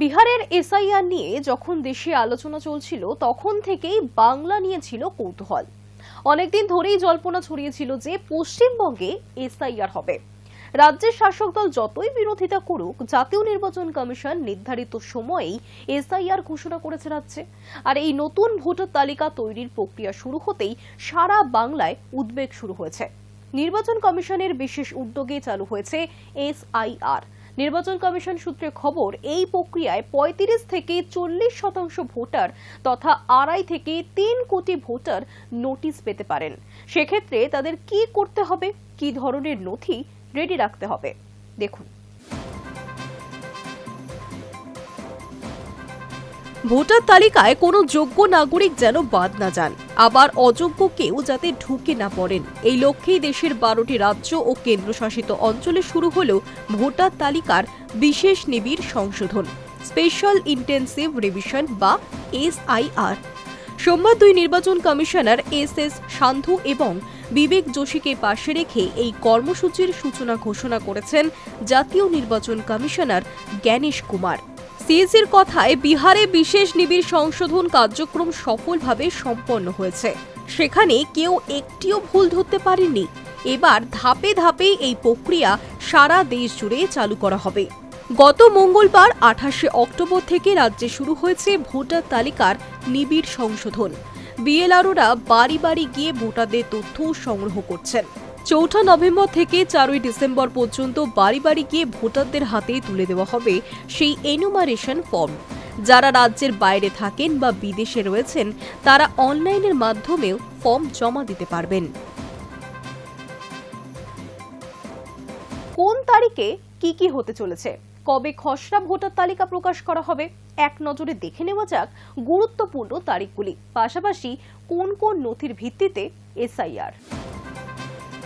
বিহারের এসআইআর নিয়ে যখন দেশে আলোচনা চলছিল, তখন থেকেই বাংলা নিয়ে ছিল কৌতূহল। অনেকদিন ধরেই জল্পনা ছড়িয়েছিল যে পশ্চিমবঙ্গে এসআইআর হবে। রাজ্যের শাসক দল যতই বিরোধিতা করুক, জাতীয় নির্বাচন কমিশন নির্ধারিত সময়েই এসআইআর ঘোষণা করেছে রাজ্যে। আর এই নতুন ভোটার তালিকা তৈরির প্রক্রিয়া শুরু হতেই সারা বাংলায় উদ্বেগ শুরু হয়েছে। নির্বাচন কমিশনের বিশেষ উদ্যোগে চালু হয়েছে এসআইআর। নির্বাচন কমিশন সূত্রে খবর, এই প্রক্রিয়ায় পঁয়ত্রিশ থেকে চল্লিশ শতাংশ ভোটার তথা আড়াই থেকে তিন কোটি ভোটার নোটিশ পেতে পারেন। সেক্ষেত্রে তাদের কি করতে হবে? কি ধরনের নথি রেডি রাখতে হবে? দেখুন। ভোটার তালিকায় কোনো যোগ্য নাগরিক যেন বাদ না যান। আবার অযোগ্য কেউ যাতে ঢুকে না পড়েন। এই লক্ষ্যেই দেশের বারোটি রাজ্য ও কেন্দ্রশাসিত অঞ্চলে শুরু হল ভোটার তালিকার বিশেষ নিবিড় সংশোধন, স্পেশাল ইন্টেন্সিভ রিভিশন বা এসআইআর। সোমবার দুই নির্বাচন কমিশনার এস এস সান্ধু এবং বিবেক যোশীকে পাশে রেখে এই কর্মসূচির সূচনা ঘোষণা করেছেন জাতীয় নির্বাচন কমিশনার জ্ঞানেশ কুমার। সিএসির কথায় বিহারে বিশেষ নিবিড় সংশোধন কার্যক্রম সফলভাবে সম্পন্ন হয়েছে। সেখানে কেউ একটিও ভুল ধরতে পারেননি। এবার ধাপে ধাপে এই প্রক্রিয়া সারা দেশ জুড়ে চালু করা হবে। গত মঙ্গলবার আঠাশে অক্টোবর থেকে রাজ্যে শুরু হয়েছে ভোটার তালিকার নিবিড় সংশোধন। বিএলআরওরা বাড়ি বাড়ি গিয়ে ভোটারদের তথ্য সংগ্রহ করছেন। চৌঠা নভেম্বর থেকে চারই ডিসেম্বর পর্যন্ত বাড়ি বাড়ি গিয়ে ভোটারদের হাতে তুলে দেওয়া হবে সেই এনুমারেশন ফর্ম যারা রাজ্যের বাইরে থাকেন বা বিদেশে রয়েছেন, তারা অনলাইনের মাধ্যমেও ফর্ম জমা দিতে পারবেন। কোন তারিখে কি কি হতে চলেছে? কবে খসড়া ভোটার তালিকা প্রকাশ করা হবে? এক নজরে দেখে নেওয়া যাক গুরুত্বপূর্ণ তারিখগুলি। পাশাপাশি কোন কোন নথির ভিত্তিতে এসআইআর।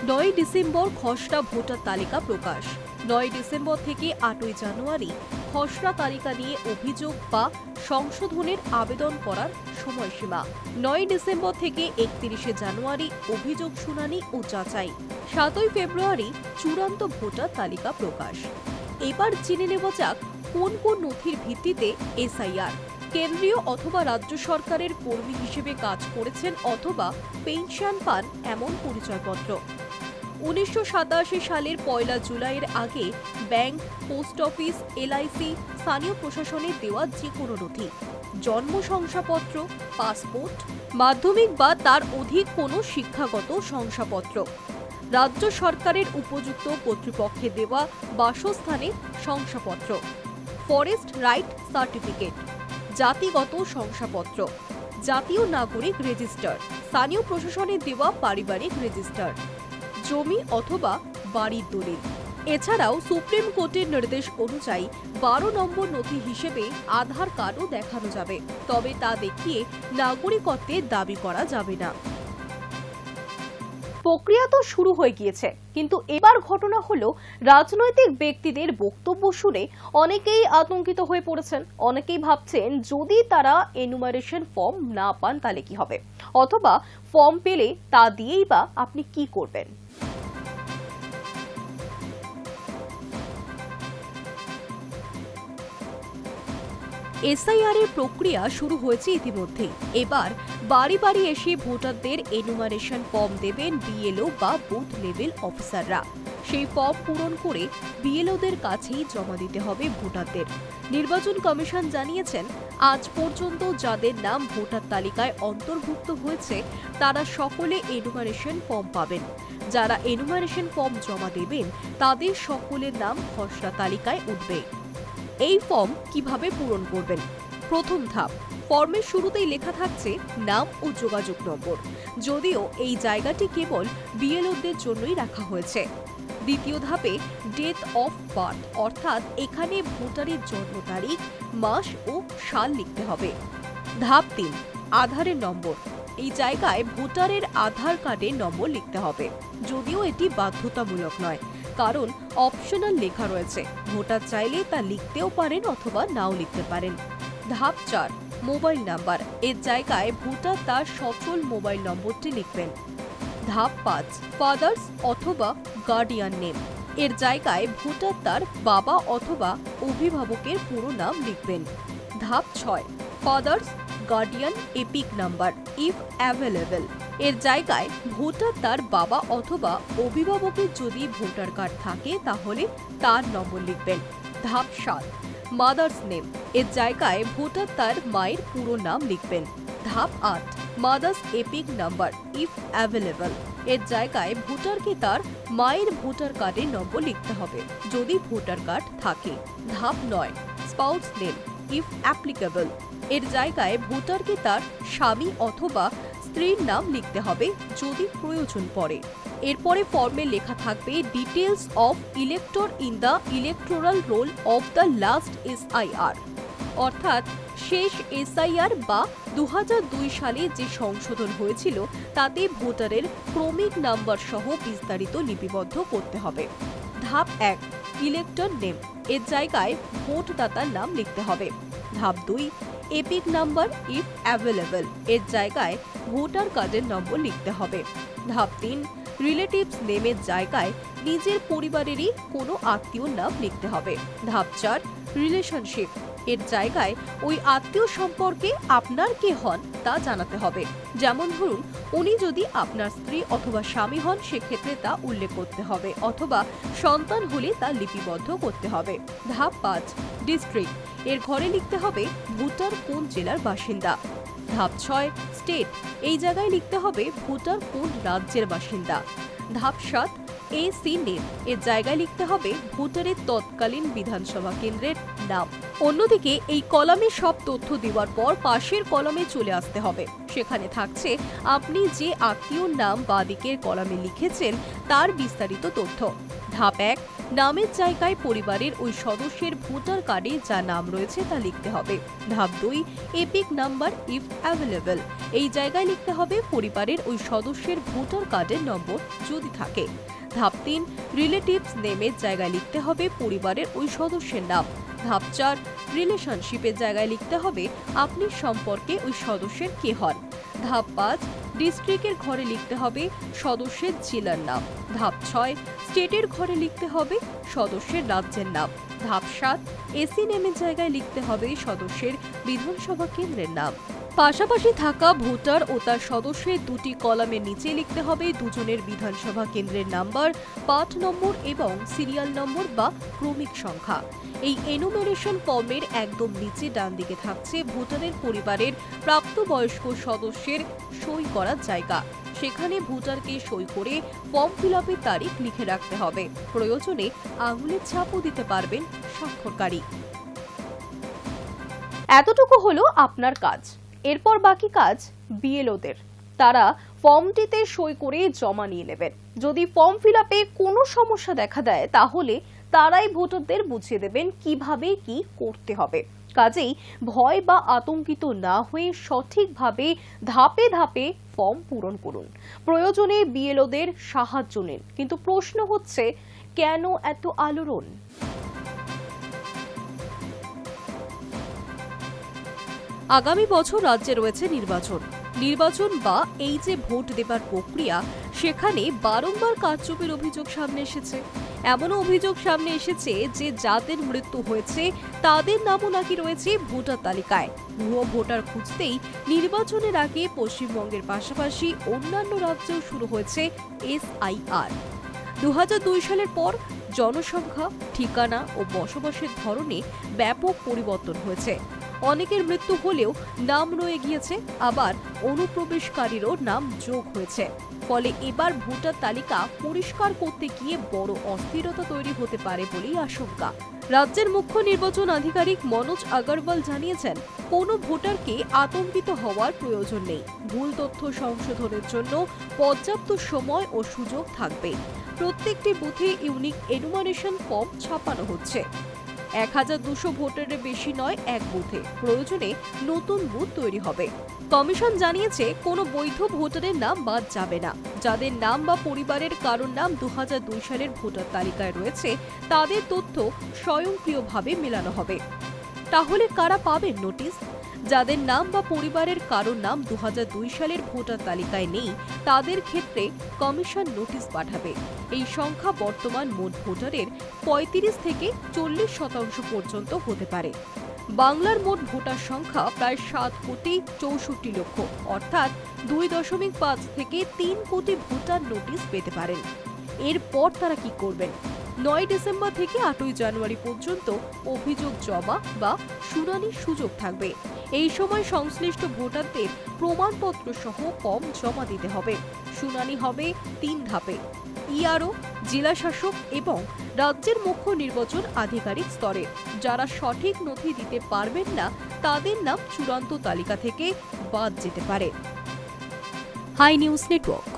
নয় ডিসেম্বর খসড়া ভোটার তালিকা প্রকাশ। নয় ডিসেম্বর থেকে আটই জানুয়ারি খসড়া তালিকা নিয়ে অভিযোগ বা সংশোধনের আবেদন করার সময়সীমা। নয় ডিসেম্বর থেকে একত্রিশে জানুয়ারি অভিযোগ শুনানি ও যাচাই। সাতই ফেব্রুয়ারি চূড়ান্ত ভোটার তালিকা প্রকাশ। এবার জেনে নেওয়া যাক কোন কোন নথির ভিত্তিতে এসআইআর। কেন্দ্রীয় অথবা রাজ্য সরকারের কর্মী হিসেবে কাজ করেছেন অথবা পেনশন পান এমন পরিচয়পত্র। উনিশশো সাতাশি সালের পয়লা জুলাইয়ের আগে ব্যাংক, পোস্ট অফিস, এলআইসি, স্থানীয় প্রশাসনে দেওয়া যে কোনো নথি, জন্ম শংসাপত্র, পাসপোর্ট, মাধ্যমিক বা তার অধিক কোনো শিক্ষাগত শংসাপত্র। রাজ্য সরকারের উপযুক্ত কর্তৃপক্ষে দেওয়া বাসস্থানের শংসাপত্র, ফরেস্ট রাইট সার্টিফিকেট, জাতিগত শংসাপত্র, জাতীয় নাগরিক রেজিস্টার, স্থানীয় প্রশাসনে দেওয়া পারিবারিক রেজিস্টার। জমি অথবা বাড়ির দলিল। এছাড়াও সুপ্রিম কোর্টের নির্দেশ অনুযায়ী বারো নম্বর নথি হিসেবে আধার কার্ডও দেখানো যাবে, তবে তা দেখিয়ে নাগরিকত্বের দাবি করা যাবে না। প্রক্রিয়া তো শুরু হয়ে গিয়েছে, কিন্তু এবার ঘটনা হলো রাজনৈতিক ব্যক্তিদের বক্তব্য শুনে অনেকেই আতঙ্কিত হয়ে পড়েছেন। অনেকেই ভাবছেন, যদি তারা এনুমারেশন ফর্ম না পান তাহলে কি হবে? অথবা ফর্ম পেলে তা দিয়েই বা আপনি কি করবেন? এসআইআর এর প্রক্রিয়া শুরু হয়েছে ইতিমধ্যে। এবার বাড়ি বাড়ি এসে ভোটারদের এনুমারেশন ফর্ম দেবেন বিএলও বা বুথ লেভেল অফিসাররা সেই ফর্ম পূরণ করে বিএলওদের কাছেই জমা দিতে হবে ভোটারদের। নির্বাচন কমিশন জানিয়েছেন, আজ পর্যন্ত যাদের নাম ভোটার তালিকায় অন্তর্ভুক্ত হয়েছে, তারা সকলে এনুমারেশন ফর্ম পাবেন। যারা এনুমারেশন ফর্ম জমা দেবেন, তাদের সকলের নাম খসড়া তালিকায় উঠবে। এই ফর্ম কীভাবে পূরণ করবেন? প্রথম ধাপ ফর্মের শুরুতেই লেখা থাকছে নাম ও যোগাযোগ নম্বর। যদিও এই জায়গাটি কেবল বিএলওদের জন্যই রাখা হয়েছে। দ্বিতীয় ধাপে ডেথ অফ বার্থ অর্থাৎ এখানে ভোটারের জন্ম তারিখ, মাস ও সাল লিখতে হবে। ধাপ তিন, আধারের নম্বর। এই জায়গায় ভোটারের আধার কার্ডের নম্বর লিখতে হবে। যদিও এটি বাধ্যতামূলক নয় কারণ অপশনাল লেখা রয়েছে। ভোটার চাইলে তা লিখতেও পারেন অথবা নাও লিখতে পারেন। ধাপ চার মোবাইল নাম্বার এর জায়গায় ভোটার তার সচল মোবাইল নম্বরটি লিখবেন। ধাপ পাঁচ ফাদার্স অথবা গার্ডিয়ান নেম এর জায়গায় ভোটার তার বাবা অথবা অভিভাবকের পুরো নাম লিখবেন। ধাপ ছয় father's guardian EPIC number if available এর জায়গায় ভোটার তার বাবা অথবা অভিভাবকের যদি ভোটার কার্ড থাকে, তাহলে তার নম্বর লিখবেন। ধাপ সাত মাদার্স নেম। এর জায়গায় ভোটার তার মায়ের পুরো নাম লিখবেন। ধাপ আট, mother's EPIC number, if available. এর জায়গায় ভোটারকে তার মায়ের ভোটার কার্ডের নম্বর লিখতে হবে, যদি ভোটার কার্ড থাকে। ধাপ নয়, স্পাউস নেম, ইফ অ্যাপ্লিকেবল। এর জায়গায় ভোটারকে তার স্বামী অথবা স্ত্রীর নাম লিখতে হবে যদি প্রয়োজন পড়ে। এরপরে ফর্মে লেখা থাকবে details of elector in the electoral roll of the last SIR অর্থাৎ শেষ এসআইআর বা দু হাজার দুই সালে যে সংশোধন হয়েছিল, তাতে ভোটারের ক্রমিক নাম্বার সহ বিস্তারিত লিপিবদ্ধ করতে হবে। ধাপ এক ইলেক্টর নেম এর জায়গায় ভোটদাতার নাম লিখতে হবে। ধাপ দুই এপিক নাম্বার ইফ অ্যাভেলেবল এর জায়গায় ভোটার কার্ডের নম্বর লিখতে হবে। ধাপ তিন রিলেটিভস নেমের জায়গায় নিজের পরিবারেরই কোনো আত্মীয় নাম লিখতে হবে। ধাপ চার রিলেশনশিপ এর জায়গায় ওই আত্মীয় সম্পর্কে আপনার কে হন তা জানাতে হবে। যেমন ধরুন, উনি যদি আপনার স্ত্রী অথবা স্বামী হন, সেক্ষেত্রে তা উল্লেখ করতে হবে অথবা সন্তান হলে তা লিপিবদ্ধ করতে হবে। ধাপ পাঁচ, ডিস্ট্রিক্ট। এর ঘরে লিখতে হবে ভুটার কোন জেলার বাসিন্দা। ধাপ ছয়, স্টেট। এই জায়গায় লিখতে হবে ভুটার কোন রাজ্যের বাসিন্দা। ধাপ সাত, এ সি নেম এর জায়গায় লিখতে হবে ভোটারের তৎকালীন বিধানসভা কেন্দ্রের নাম। অন্যদিকে এই কলামে সব তথ্য দেওয়ার পর পাশের কলামে চলে আসতে হবে। সেখানে থাকছে আপনি যে আত্মীয়র নাম বাদিকের কলামে লিখেছেন, তার বিস্তারিত তথ্য। ধাপ এক, নামের জায়গায় পরিবারের ওই সদস্যের ভোটার কার্ডে যা নাম রয়েছে তা লিখতে হবে। ধাপ দুই, এপিক নাম্বার ইফ অ্যাভেলেবল। এই জায়গায় লিখতে হবে পরিবারের ওই সদস্যের ভোটার কার্ডের নম্বর যদি থাকে। ধাপ তিন রিলেটিভস নেমের জায়গায় লিখতে হবে পরিবারের ওই সদস্যের নাম। ধাপ চার রিলেশনশিপের জায়গায় লিখতে হবে আপনি সম্পর্কে ওই সদস্যের কে হন। ধাপ পাঁচ ডিস্ট্রিক্টের ঘরে লিখতে হবে সদস্যের জেলার নাম। ধাপ ছয়, স্টেটের ঘরে লিখতে হবে সদস্যের রাজ্যের নাম। ধাপ সাত, এসি নেমের জায়গায় লিখতে হবে সদস্যের বিধানসভা কেন্দ্রের নাম। পাশাপাশি থাকা ভোটার ও তার সদস্যের দুটি কলামের নিচে লিখতে হবে দুজনের বিধানসভা কেন্দ্রের নাম্বার পার্ট নম্বর এবং সিরিয়াল নম্বর বা ক্রমিক সংখ্যা। এই এনুমেরেশন ফর্মের একদম নিচে ডান দিকে থাকছে ভোটারের পরিবারের প্রাপ্তবয়স্ক সদস্যের সই করার জায়গা। সেখানে ভোটারকে সই করে ফর্ম ফিল আপের তারিখ লিখে রাখতে হবে। প্রয়োজনে আঙুলের ছাপও দিতে পারবেন স্বাক্ষরকারী। এতটুকু হলো আপনার কাজ। এরপর বাকি কাজ বিএলওদের তারা ফর্মটিতে সই করে জমা নিয়ে নেবেন যদি ফর্ম ফিল আপে কোনো সমস্যা দেখা দেয়, তাহলে তারাই ভোটারদের বুঝিয়ে দেবেন কীভাবে কি করতে হবে। কাজেই ভয় বা আতঙ্কিত না হয়ে সঠিকভাবে ধাপে ধাপে ফর্ম পূরণ করুন। প্রয়োজনে বিএলওদের সাহায্য নিন। কিন্তু প্রশ্ন হচ্ছে, কেন এত আলোড়ন? আগামী বছর রাজ্যে রয়েছে নির্বাচন। নির্বাচন বা এই যে ভোট দেবার প্রক্রিয়া, সেখানে বারংবার কারচুপির অভিযোগ সামনে এসেছে। এমনও অভিযোগ সামনে এসেছে যে যাদের মৃত্যু হয়েছে, তাদের নামও নাকি রয়েছে ভোটার তালিকায়। ভুয়ো ভোটার খুঁজতেই নির্বাচনের আগে পশ্চিমবঙ্গের পাশাপাশি অন্যান্য রাজ্যেও শুরু হয়েছে এসআইআর। দু সালের পর জনসংখ্যা, ঠিকানা ও বসবাসের ধরনে ব্যাপক পরিবর্তন হয়েছে। অনেকের মৃত্যু হলেও নাম রয়ে গিয়েছে, আবার অনুপ্রবেশকারীরও নাম যোগ হয়েছে। ফলে এবার ভোটার তালিকা পরিষ্কার করতে গিয়ে বড় অস্থিরতা তৈরি হতে পারে বলেই আশঙ্কা। রাজ্যের মুখ্য নির্বাচন আধিকারিক মনোজ আগরওয়াল জানিয়েছেন, কোনো ভোটারকে আতঙ্কিত হওয়ার প্রয়োজন নেই। ভুল তথ্য সংশোধনের জন্য পর্যাপ্ত সময় ও সুযোগ থাকবে। প্রত্যেকটি বুথে ইউনিক এনুমারেশন ফর্ম ছাপানো হচ্ছে। এক হাজার দুশো ভোটারের বেশি নয়, এক বুথে। প্রয়োজনে নতুন বুথ তৈরি হবে। কমিশন জানিয়েছে, কোনো বৈধ ভোটারের নাম বাদ যাবে না। যাদের নাম বা পরিবারের কারোর নাম দু হাজার দুই সালের ভোটার তালিকায় রয়েছে, তাদের তথ্য স্বয়ংক্রিয়ভাবে মেলানো হবে। তাহলে কারা পাবেন নোটিশ? যাদের নাম বা পরিবারের কারোর নাম দু হাজার দুই সালের ভোটার তালিকায় নেই, তাদের ক্ষেত্রে কমিশন নোটিশ পাঠাবে। এই সংখ্যা বর্তমান মোট ভোটারের পঁয়ত্রিশ থেকে চল্লিশ শতাংশ পর্যন্ত হতে পারে। বাংলার মোট ভোটার সংখ্যা প্রায় সাত কোটি চৌষট্টি লক্ষ, অর্থাৎ দুই দশমিক পাঁচ থেকে তিন কোটি ভোটার নোটিশ পেতে পারেন। এরপর তারা কি করবেন? নয় ডিসেম্বর থেকে আটই জানুয়ারি পর্যন্ত অভিযোগ জমা বা শুনানির সুযোগ থাকবে। এই সময় সংশ্লিষ্ট ভোটারদের প্রমাণপত্র সহ ফর্ম জমা দিতে হবে। শুনানি হবে তিন ধাপে। ইআরও, জেলা শাসক এবং রাজ্যের মুখ্য নির্বাচন আধিকারিক স্তরে। যারা সঠিক নথি দিতে পারবেন না, তাদের নাম চূড়ান্ত তালিকা থেকে বাদ যেতে পারে। Hi News Network.